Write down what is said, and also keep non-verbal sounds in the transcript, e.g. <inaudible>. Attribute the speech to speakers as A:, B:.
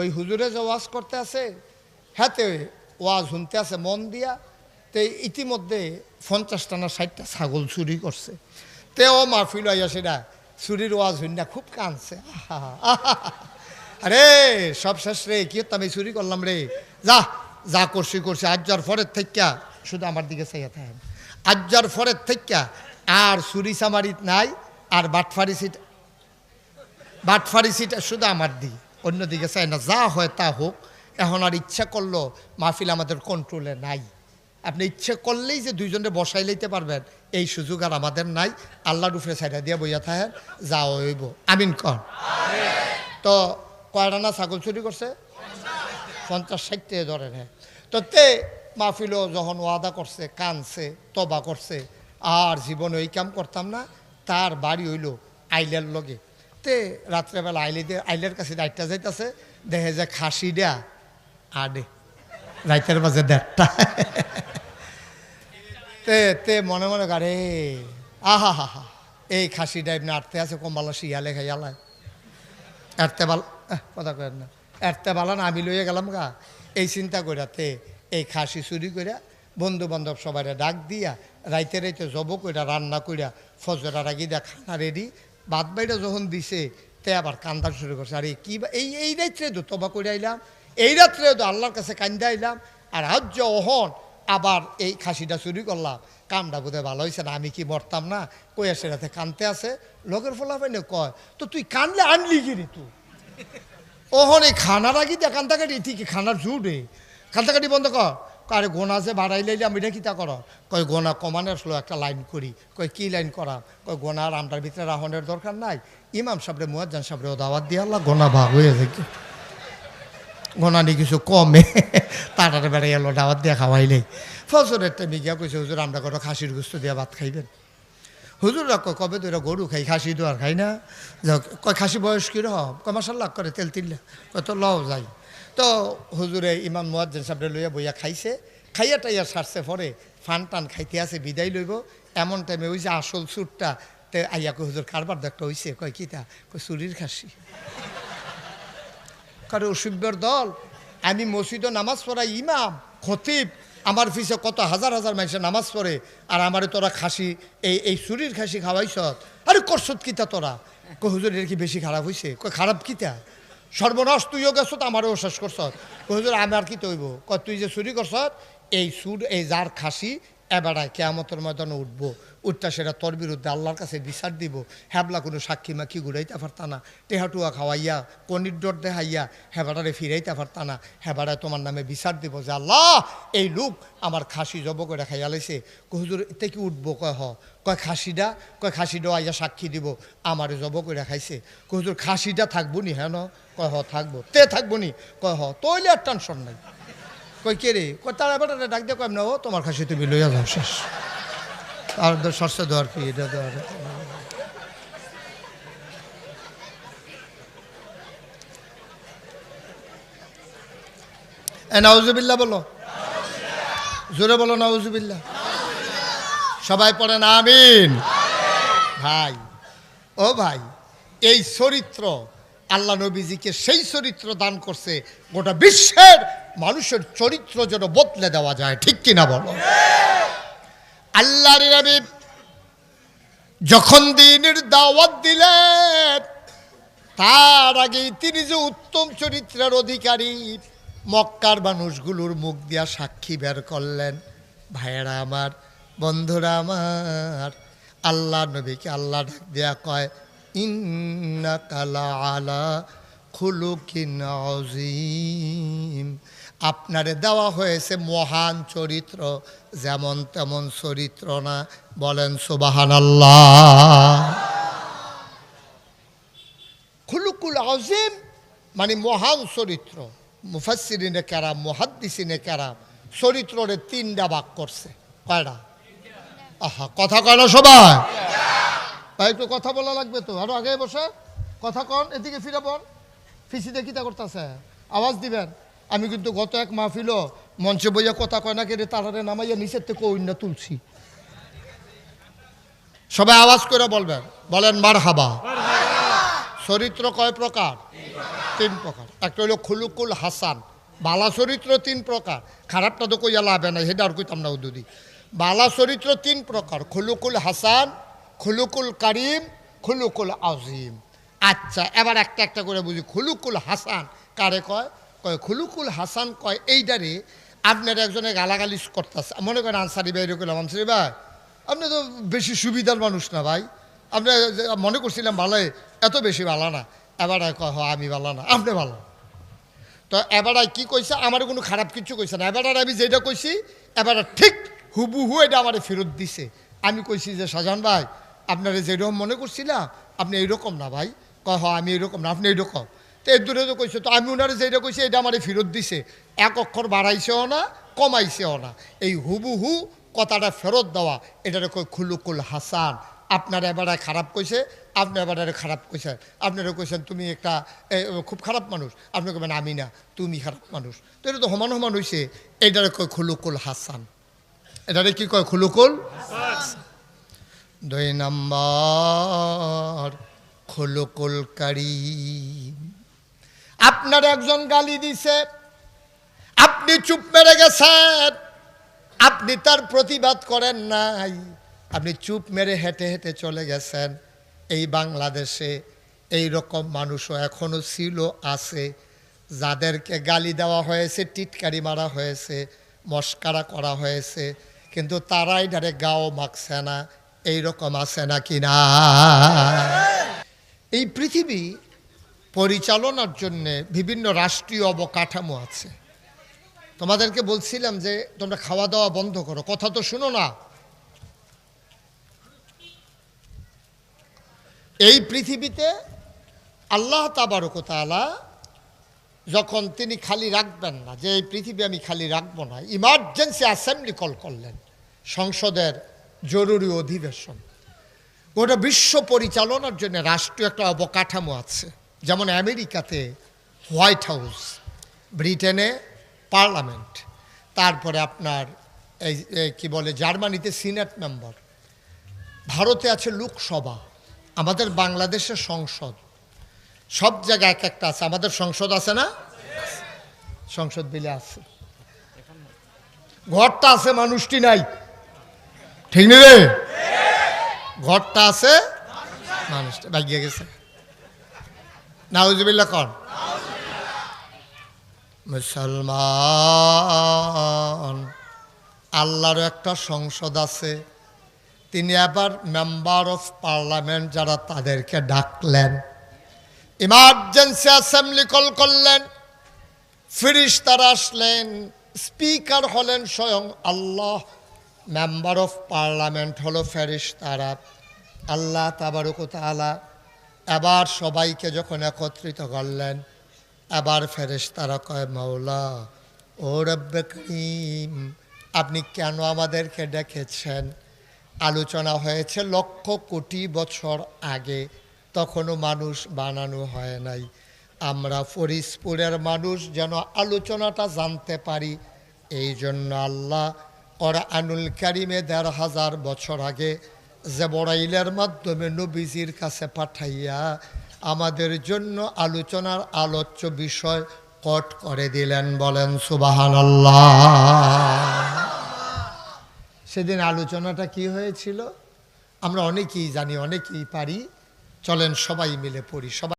A: ওই হুজুরে যে ওয়াজ করতে আছে হাতে ওয়াজ শুনতে আছে, মন দিয়া, তে ইতিমধ্যে পঞ্চাশটা না ষাটটা ছাগল চুরি করছে। তে ও মাহফিল আইয়া সেটা চুরির ওয়াজ শুনিয়া খুব আহা। <laughs> আরে, সব শেষ রে, কি আমি চুরি করলাম রে। যা যা করছি করছি আজ যার ফরের থেকে শুধু আমার দিকে চাইয়া থাকেন। আজ যার ফরের থেকে আর চুরি চামারিত নাই, আর বাটফারি সিট বাটফারি সিট শুধু আমার দিক। অন্যদিকে চাই না, যা হয় তা হোক। এখন আর ইচ্ছা করল মাহফিল আমাদের কন্ট্রোলে নাই। আপনি ইচ্ছে করলেই যে দুইজনে বসাই লইতে পারবেন, এই সুযোগ আর আমাদের নাই। আল্লাহর উপরে সাইডা দিয়ে বইয়া থাকেন, যা হইব। আমিন কন। তো কয়টা না ছাগল চুরি করছে? পঞ্চাশ ষাটটে ধরেন হ্যাঁ তো তে মাহফিলও যখন ওয়াদা করছে, কানছে, তবা করছে, আর জীবনে ওই কাম করতাম না, তার বাড়ি হইল আইলের লগে। তে রাত্রেবেলা আইলে দিয়ে আইলের কাছে রাইটটা যাইতাছে, দেখে যে খাসি দেয়া আডে রাইতের মাঝে দেড়টা। তে তে মনে মনে গারে আহা হা হা এই খাসি ডাইব না আটতে আছে, কম্বালা শিয়ালে খাইয়ালায় এরতে বাল কথা কেন না। এরতে বালা না, আমি লইয়া গেলাম গা। এই চিন্তা কইরাতে এই খাসি চুরি কইরা বন্ধু বান্ধব সবাই ডাক দিয়া রাইতে রাইতে জব কইরা, রান্না কইরা ফজরা রাগি দিয়া খানা রেডি বাদ বাইরা যখন দিছে, তে আবার কান্দার শুরু করছে। আরে কি এই এই রাত্রে তো তবা করে আইলাম, এই রাত্রে তো আল্লাহর কাছে কান্দা আইলাম, আর আজ অহন আবার এই খাসিটা চুরি করলাম, কামটা বোধহয় ভালো হয়েছে না, আমি কি মরতাম না? কই আসে রাতে কানতে আছে, লোকের ফলা পাইনে কয়, তো তুই কানলে আনলি কি রে তুই? ওহন এই খানার আগে দিয়ে কান্তাকাটি ঠিক খানার জুড়ে। কান্তাকাটি বন্ধ কর। কারে গোনা যে বাড়াই লাইলে আমি এটা কিতা কর? কয় গোনা কমানে আসলো একটা লাইন করি। কয় কি লাইন করা কয় আর আমটার ভিতরে রাহনের দরকার নাই? ইমাম সাবরে মুয়াজ্জান সাবরে দাওয়াত দিয়ে আল্লাহ গোনা ভাগ হয়ে যায়। নিয়ে কিছু কমে। <laughs> তাড়াতাড়ি বেড়ে এলো দাওয়াত দিয়ে খাওয়াইলেই ফজরের টাইমে গিয়া কইছে, হুজুর, আমরা কত খাসির গুস্ত দিয়ে ভাত খাইবেন। হুজুররা কয় কবে তো গরু খাই, খাসি তো আর খাই না? কয় খাসি বয়স কী রকম কয় মাসাল্লাহ করে তেল তিল্লা কয় তো লও যাই। তো হুজুরে ইমাম মুয়াজ্জেন সাহেবরে লইয়া বইয়া খাইছে। খাইয়া টাইয়া সারছে পরে ফান টান খাইতে আছে, বিদায় লইব। এমন টাইমে ওই যে আসল সুরটা তে আইয়া কই হুজুর কারবার দেখটা হইছে? কয় কিতা কয়, চুরির খাসি। কারও অসুব্যর দল। আমি মসজিদে নামাজ পড়াই ইমাম, খতিব আমার পিছে কত হাজার হাজার মানুষের নামাজ পড়ে, আর আমারে তোরা খাসি, এই এই চুরির খাসি খাওয়াইছ? আরে করছত কিতা তোরা? কো হুজুর কি বেশি খারাপ হয়েছে কই, খারাপ কিতা? সর্বনাশ তুইও গেছ, আমারও শেষ করছ। কো হুজুর, আমি আর কি তৈব ক তুই যে চুরি করছ, এই সুর এই যার খাসি এবারায় কেয়ামতের ময়দানে উঠব, উঠটা সেটা তোর বিরুদ্ধে আল্লাহর কাছে বিচার দিব। হ্যাবলা কোনো সাক্ষী মাক্ষী ঘুরাইতে পারতা না। টেহাটুয়া খাওয়াইয়া, কনির ডর দেখাইয়া হেবাটারে ফিরাইতে পারতা না। হেবাটায় তোমার নামে বিচার দিব যে আল্লাহ, এই লোক আমার খাসি জব করে খাইয়া লাইছে। হুজুর, এতে কি উঠবো? কয়, হ। কয়, খাসিটা? কয় খাসিটাও আইয়া সাক্ষী দিব, আমারে জব করে খাইছে। হুজুর, খাসিটা থাকব নি? হ্যাঁ? কয়, হ, থাকব। তে থাকব নি? কয়, হ তৈলে আর টেনশন নাই। কই, কে রে? কই, তারা ডাক দিয়ে কয় না ও তোমার খাসি তুমি লইয়া যাও, শেষ। আর শস্য দেওয়ার কি, এটা দেওয়ার নাউজুবিল্লা বলো। জোরে বলো নাউজুবিল্লা সবাই পড়েন আমিন। ভাই, ও ভাই, এই চরিত্র আল্লাহ নবীজিকে সেই চরিত্র দান করছে, গোটা বিশ্বের মানুষের চরিত্র যেন বদলে দেওয়া যায়, ঠিক কিনা বলো? আল্লাহর নবী যখন দিনের দাওয়াত দিলেন, তার আগেই তিনি যে উত্তম চরিত্রের অধিকারী, মক্কার মানুষগুলোর মুখ দিয়া সাক্ষী বের করলেন, ভাইয়েরা আমার, বন্ধুরা আমার আল্লাহ নবীকে আল্লাহ দেয়া কয় আলা আপনারে দেওয়া হয়েছে মহান চরিত্র, যেমন তেমন চরিত্র না। বলেন সুবাহান খুলুকুল আজিম মানে মহান চরিত্র। মুফাসিরিনে কেরাম, মুহাদ্দিসিনে কেরাম, চরিত্ররে তিনটা ভাগ করছে। কয়টা? আহা, কথা কয় না সবাই? ভাই একটু কথা বলা লাগবে তো। আরও আগে বসে। কথা কন, এদিকে ফিরে বল। ফিসিতে কিতা করতেছে? আওয়াজ দিবেন। আমি কিন্তু গত এক মাহফিল মঞ্চে বইয়া কথা কয় না কেড়ে তারারে নামাইয়া নিচের থেকে অন্য তুলছি। সবাই আওয়াজ করে বলবেন। বলেন মার হাবা চরিত্র কয় প্রকার? তিন প্রকার। একটা হলো খুলুকুল হাসান। বালা চরিত্র তিন প্রকার। খারাপটা তো কইয়া লাভে নাই, সেটা আর কইতাম না উদুদি। বালা চরিত্র তিন প্রকার। খুলুকুল হাসান খুলুকুল কারিম, খুলুকুল আজিম। আচ্ছা এবার একটা একটা করে বুঝি। খুলুকুল হাসান কারে কয়? কয়, খুলুকুল হাসান কয় এইটারে আপনার একজনে গালাগালি করতেছে। মনে করেন আনসারি ভাই এরকম আনসারি ভাই আপনি তো বেশি সুবিধার মানুষ না ভাই। আপনি মনে করছিলাম ভালো এত বেশি ভালো না। এবার কয় আমি ভালো না, আপনি ভালো। তো এবার কি কইছে? আমার কোনো খারাপ কিছু কইছে না। এবার আমি যেটা কইছি, এবার ঠিক হুবুহু এটা আমার ফেরত দিছে। আমি কইছি যে শাহজাহান ভাই আপনারা যেরকম মনে করছিলাম আপনি এইরকম না ভাই। কয় হ আমি এইরকম না, আপনি এইরকম। তো এর দূরে তো কইছে, তো আমি ওনারা যেটা কইছি, এটা আমার ফেরত দিছে। এক অক্ষর বাড়াইছেও না, কমাইছেও না। এই হুবুহু কথাটা ফেরত দেওয়া, এটারে কই খুলুকুল হাসান। আপনার এবারে খারাপ কইছে আপনি এবারে খারাপ কইছেন আপনারা কইছেন, তুমি একটা খুব খারাপ মানুষ। আপনি কবেন আমি না, তুমি খারাপ মানুষ। তো এটা তো সমান সমান হয়েছে এটারে কয় খুলুকুল হাসান। এটারে কি কয় খুলুকুল? দুই নম্বর খুলুকুল কারিম আপনার একজন গালি দিছে, আপনি চুপ মেরে গেছেন, আপনি তার প্রতিবাদ করেন নাই, আপনি চুপ মেরে হেঁটে হেঁটে চলে গেছেন। এই বাংলাদেশে এই রকম মানুষও এখনও ছিল, আছে, যাদেরকে গালি দেওয়া হয়েছে, টিটকারি মারা হয়েছে, মস্কারা করা হয়েছে, কিন্তু তারাই ডারে গাও মাখছে না। এই রকম আছে নাকি না? এই পৃথিবী পরিচালনার জন্যে বিভিন্ন রাষ্ট্রীয় অবকাঠামো আছে। তোমাদেরকে বলছিলাম যে তোমরা খাওয়া দাওয়া বন্ধ করো। কথা তো শুনো না। এই পৃথিবীতে আল্লাহ তাবারকতালা যখন তিনি খালি রাখবেন না, যে এই পৃথিবী আমি খালি রাখব না, ইমার্জেন্সি অ্যাসেম্বলি কল করলেন সংসদের জরুরি অধিবেশন। গোটা বিশ্ব পরিচালনার জন্য রাষ্ট্রীয় একটা অবকাঠামো আছে, যেমন আমেরিকাতে হোয়াইট হাউস, ব্রিটেনে পার্লামেন্ট, তারপরে আপনার এই কি বলে, জার্মানিতে সিনেট মেম্বার। ভারতে আছে লোকসভা, আমাদের বাংলাদেশের সংসদ। সব জায়গায় এক একটা আছে। আমাদের সংসদ আছে না? সংসদ বিলে আছে। ঘরটা আছে মানুষটি নাই। ঠিক নেই রে? ঘরটা আছে? মানুষটা বাগিয়ে গেছে। নাউজবিল্লা কন মুসলমান, আল্লাহর একটা সংসদ আছে। তিনি আবার মেম্বার অফ পার্লামেন্ট যারা তাদেরকে ডাকলেন। ইমার্জেন্সি অ্যাসেম্বলি কল করলেন। ফিরিস তারা আসলেন, স্পিকার হলেন স্বয়ং আল্লাহ মেম্বার অফ পার্লামেন্ট হলো ফেরিস তারা আল্লাহ তাবারুক তালা এবার সবাইকে যখন একত্রিত করলেন, এবার ফেরেস তারা কয়, মাওলা, ও রব্বে করিম, আপনি কেন আমাদেরকে ডেকেছেন? আলোচনা হয়েছে লক্ষ কোটি বছর আগে। তখনও মানুষ বানানো হয় নাই। আমরা ফরিসপুরের মানুষ যেন আলোচনাটা জানতে পারি। এই জন্য আল্লাহ ওরা আনুল কারিমে দেড় হাজার বছর আগে জেবরাইলের মাধ্যমে নবীজির কাছে পাঠাইয়া আমাদের জন্য আলোচনার আলোচ্য বিষয় কট করে দিলেন, বলেন সুবাহান সেদিন আলোচনাটা কি হয়েছিল? আমরা অনেকেই জানি, অনেকেই পারি। চলেন সবাই মিলে পড়ি, সবাই